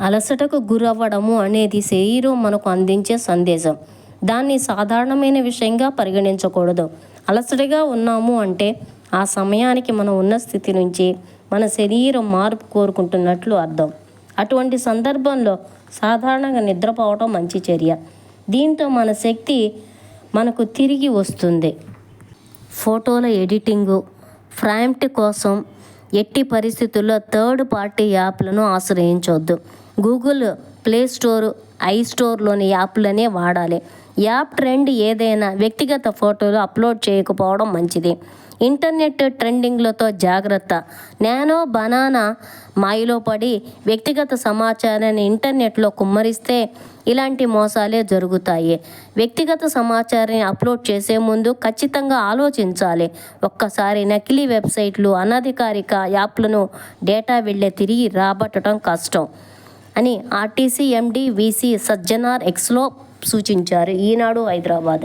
అలసటకు గురవ్వడము అనేది శరీరం మనకు అందించే సందేశం. దాన్ని సాధారణమైన విషయంగా పరిగణించకూడదు. అలసటగా ఉన్నాము అంటే ఆ సమయానికి మనం ఉన్న స్థితి నుంచి మన శరీరం మార్పు కోరుకుంటున్నట్లు అర్థం. అటువంటి సందర్భంలో సాధారణంగా నిద్రపోవడం మంచి చర్య. దీంతో మన శక్తి మనకు తిరిగి వస్తుంది. ఫోటోల ఎడిటింగు ఫ్రాంప్ట్ కోసం ఎట్టి పరిస్థితుల్లో థర్డ్ పార్టీ యాప్లను ఆశ్రయించవద్దు గూగుల్ ప్లే స్టోర్ ఐ స్టోర్లోని యాప్లనే వాడాలి. యాప్ ట్రెండ్ ఏదైనా వ్యక్తిగత ఫోటోలు అప్లోడ్ చేయకపోవడం మంచిది. ఇంటర్నెట్ ట్రెండింగ్లతో జాగ్రత్త. నేను బనానా మాయలో పడి వ్యక్తిగత సమాచారాన్ని ఇంటర్నెట్లో కుమ్మరిస్తే ఇలాంటి మోసాలే జరుగుతాయి. వ్యక్తిగత సమాచారాన్ని అప్లోడ్ చేసే ముందు ఖచ్చితంగా ఆలోచించాలి. ఒక్కసారి నకిలీ వెబ్సైట్లు అనధికారిక యాప్లను డేటా వెళ్ళే తిరిగి రాబట్టడం కష్టం. అని ఆర్టీసీ ఎండీ వీసీ సజ్జనార్ ఎక్స్లో సూచించారు. ఈనాడు హైదరాబాద్.